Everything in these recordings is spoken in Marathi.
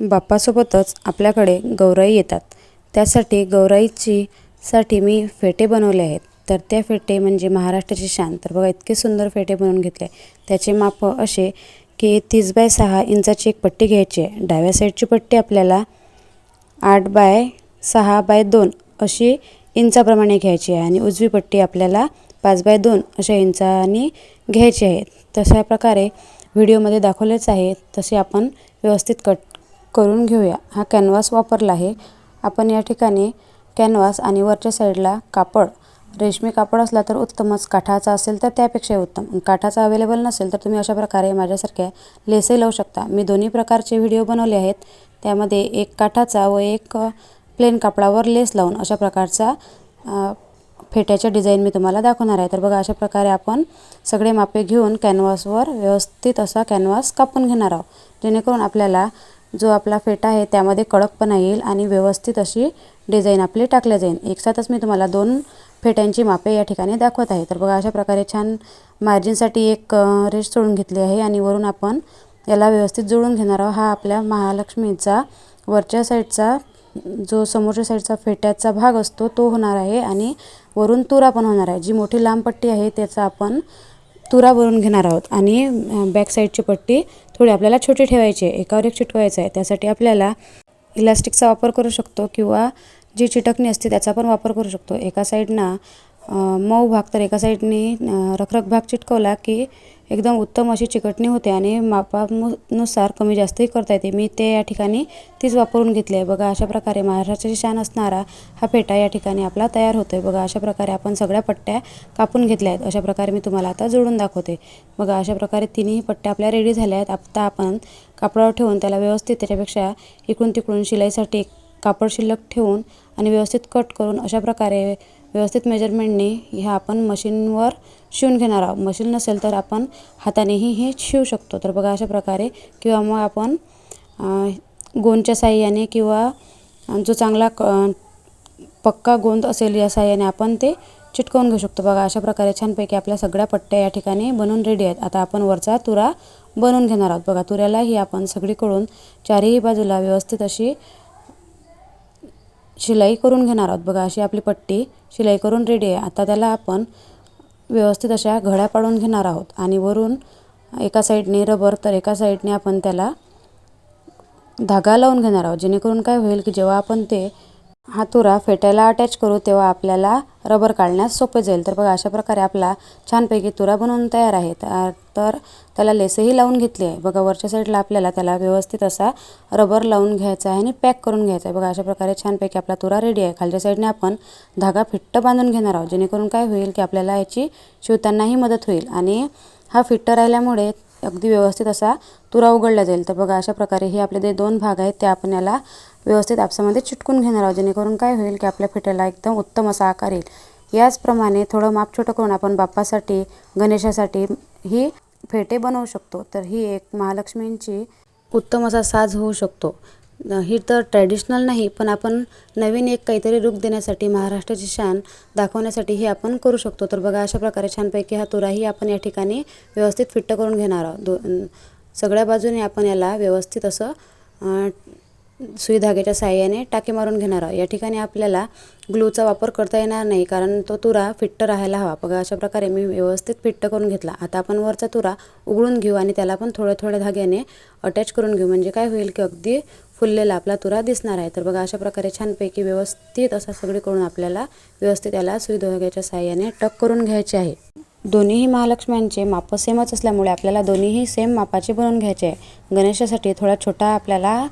बाप्पासोबतच आपल्याकडे गौराई येतात. त्यासाठी गौराईची साठी मी फेटे बनवले आहेत. तर त्या फेटे म्हणजे महाराष्ट्राची शान. तर बघा इतके सुंदर फेटे बनवून घेतले. त्याचे माप असे की तीस बाय सहा इंचाची एक पट्टी घ्यायची आहे. डाव्या साईडची पट्टी आपल्याला आठ बाय सहा बाय दोन अशी इंचाप्रमाणे घ्यायची आहे. आणि उजवी पट्टी आपल्याला पाच बाय दोन अशा इंचानी घ्यायची आहे. तशा प्रकारे व्हिडिओमध्ये दाखवलेच आहे. तसे आपण व्यवस्थित कट करून घेऊया. हा कॅनव्हास वापरला आहे. आपण या ठिकाणी कॅनव्हास आणि वरच्या साईडला कापड रेशमी कापड असला तर उत्तमच. काठाचा असेल तर त्यापेक्षाही उत्तम. काठाचा अवेलेबल नसेल तर तुम्ही अशा प्रकारे माझ्यासारख्या लेसही लावू शकता. मी दोन्ही प्रकारचे व्हिडिओ बनवले आहेत. त्यामध्ये एक काठाचा व एक प्लेन कापडावर लेस लावून अशा प्रकारचा फेट्याच्या डिझाईन मी तुम्हाला दाखवणार आहे. तर बघा अशा प्रकारे आपण सगळे मापे घेऊन कॅनव्हासवर व्यवस्थित असा कॅनव्हास कापून घेणार आहोत. जेणेकरून आपल्याला जो आपला फेटा आहे त्यामध्ये कडकपणा येईल आणि व्यवस्थित अशी डिझाईन आपली टाकल्या जाईल. एकसाथच मी तुम्हाला दोन फेट्यांची मापे या ठिकाणी दाखवत आहे. तर बघा अशा प्रकारे छान मार्जिनसाठी एक रेश रेष सोडून घेतली आहे आणि वरून आपण याला व्यवस्थित जुळून घेणार आहोत. हा आपल्या महालक्ष्मीचा वरच्या साईडचा जो समोरच्या साईडचा फेट्याचा भाग असतो तो होणार आहे आणि वरून तुरा पण होणार आहे. जी मोठी लांब पट्टी आहे त्याचा आपण तुरा भरून घेणार आहोत. आणि बॅक साईडची पट्टी थोडी आपल्याला छोटी ठेवायची आहे. एकावर एक चिटकवायचं आहे. त्यासाठी आपल्याला इलास्टिकचा वापर करू शकतो किंवा जी चिटकणी असते त्याचा पण वापर करू शकतो. एका साईडनं मऊ भाग तर एका साईडनी रखरख भाग चिटकवला की एकदम उत्तम अशी चिकटणी होते आणि मापानुसार कमी जास्तही करता येते. मी ते या ठिकाणी तीच वापरून घेतली आहे. बघा अशा प्रकारे महाराष्ट्राची शान असणारा हा फेटा या ठिकाणी आपला तयार होतो आहे बघा अशा प्रकारे आपण सगळ्या पट्ट्या कापून घेतल्या आहेत. अशा प्रकारे मी तुम्हाला आता जोडून दाखवते. बघा अशा प्रकारे तिन्ही पट्ट्या आपल्या रेडी झाल्या आहेत. आता आपण कापडावर ठेवून त्याला व्यवस्थित त्याच्यापेक्षा इकडून तिकडून शिलाईसाठी कापड शिल्लक ठेवून आणि व्यवस्थित कट करून अशा प्रकारे व्यवस्थित मेजरमेंटने ह्या आपण मशीनवर शिवून घेणार आहोत. मशीन नसेल तर आपण हातानेही हे शिवू शकतो. तर बघा अशा प्रकारे किंवा मग आपण गोंदच्या साह्याने किंवा जो चांगला क पक्का गोंद असेल या साह्याने आपण ते चिटकवून घेऊ शकतो. बघा अशा प्रकारे छानपैकी आपल्या सगळ्या पट्ट्या या ठिकाणी बनवून रेडी आहेत. आता आपण वरचा तुरा बनवून घेणार आहोत. बघा तुऱ्यालाही आपण सगळीकडून चारही बाजूला व्यवस्थित अशी शिलाई करून घेणार आहोत. बघा अशी आपली पट्टी शिलाई करून रेडी आहे. आता त्याला आपण व्यवस्थित अशा घड्या पाडून घेणार आहोत. आणि वरून एका साईडने रबर तर एका साईडने आपण त्याला धागा लावून घेणार आहोत. जेणेकरून काय होईल की जेव्हा आपण ते हा तुरा फेटायला अटॅच करू तेव्हा आपल्याला रबर काढण्यास सोपे जाईल. तर बघा अशा प्रकारे आपला छानपैकी तुरा बनवून तयार आहे. तर तर त्याला लेसही लावून घेतली आहे. बघा वरच्या साईडला आपल्याला त्याला व्यवस्थित असा रबर लावून घ्यायचा आहे आणि पॅक करून घ्यायचा आहे. बघा अशा प्रकारे छानपैकी आपला तुरा रेडी आहे. खालच्या साईडने आपण धागा फिट्ट बांधून घेणार आहोत. जेणेकरून काय होईल की आपल्याला याची शिवतानाही मदत होईल. आणि हा फिट्ट राहिल्यामुळे अगदी व्यवस्थित असा तुरा उघडला जाईल. तर बघा अशा प्रकारे हे आपले जे दोन भाग आहेत ते आपण याला व्यवस्थित आपसामध्ये चिटकून घेणार आहोत. जेणेकरून काय होईल की आपल्या फेट्याला एकदम उत्तम असा आकार येईल. याचप्रमाणे थोडं माप छोटं करून आपण बाप्पासाठी गणेशासाठी ही फेटे बनवू शकतो. तर ही एक महालक्ष्मींची उत्तम असा साज होऊ शकतो. ही तर ट्रॅडिशनल नाही पण आपण नवीन एक काहीतरी रूप देण्यासाठी महाराष्ट्राची शान दाखवण्यासाठी हे आपण करू शकतो. तर बघा अशा प्रकारे छानपैकी हा तुराही आपण या ठिकाणी व्यवस्थित फिट्ट करून घेणार आहोत. दो सगळ्या बाजूने आपण याला व्यवस्थित असं सुई धाग्याच्या साहाय्याने टाके मारून घेणार आहोत. या ठिकाणी आपल्याला ग्लूचा वापर करता येणार नाही कारण तो तुरा फिट्ट राहायला हवा. बघा अशा प्रकारे मी व्यवस्थित फिट्ट करून घेतला. आता आपण वरचा तुरा उघडून घेऊ आणि त्याला पण थोड्या थोड्या धाग्याने अटॅच करून घेऊ. म्हणजे काय होईल की अगदी फुललेला आपला तुरा दिसणार आहे. तर बघा अशा प्रकारे छानपैकी व्यवस्थित असा सगळीकडून आपल्याला व्यवस्थित याला सुई धाग्याच्या साहाय्याने टक करून घ्यायचे आहे. दोन्हीही महालक्ष्म्यांचे माप सेमच असल्यामुळे आपल्याला दोन्हीही सेम मापाचे बनवून घ्यायचे आहे. गणेशासाठी थोडा छोटा आपल्याला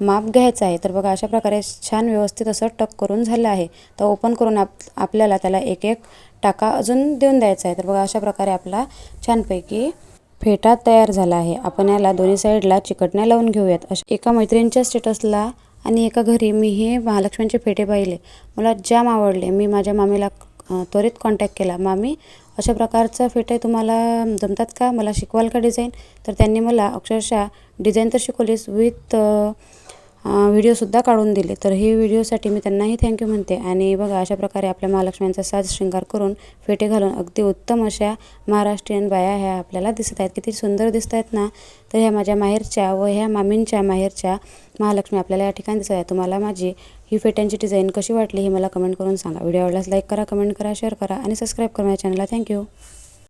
माप घ्यायचं आहे. तर बघा अशा प्रकारे छान व्यवस्थित असं टक करून झालं आहे. तर ओपन करून आप आपल्याला त्याला एक एक टाका अजून देऊन द्यायचा आहे. तर बघा अशा प्रकारे आपला छानपैकी फेटा तयार झाला आहे. आपण याला दोन्ही साईडला चिकटण्या लावून घेऊयात. अशा एका मैत्रिणीच्या स्टेटसला आणि एका घरी मी हे महालक्ष्मीचे फेटे पाहिले. मला जाम आवडले. मी माझ्या मामीला त्वरित कॉन्टॅक्ट केला. मामी अशा प्रकारचं फेटे तुम्हाला जमतात का? मला शिकवाल का डिझाईन तर त्यांनी मला अक्षरशः डिझाईन तर शिकवलीच. विथ व्हिडिओसुद्धा काढून दिले. तर हे व्हिडिओसाठी मी त्यांनाही थँक्यू म्हणते. आणि बघा अशा प्रकारे आपल्या महालक्ष्म्यांचा साज शृंगार करून फेटे घालून अगदी उत्तम अशा महाराष्ट्रीयन बाया ह्या आपल्याला दिसत आहेत. किती सुंदर दिसत आहेत ना? तर ह्या माझ्या माहेरच्या व ह्या मामींच्या माहेरच्या महालक्ष्मी आपल्याला या ठिकाणी दिसत आहे तुम्हाला माझी ही फेट्यांची डिझाईन कशी वाटली हे मला कमेंट करून सांगा. व्हिडिओ आवडल्यास लाईक करा कमेंट करा शेअर करा आणि सबस्क्राईब करा माझ्या चॅनलला थँक्यू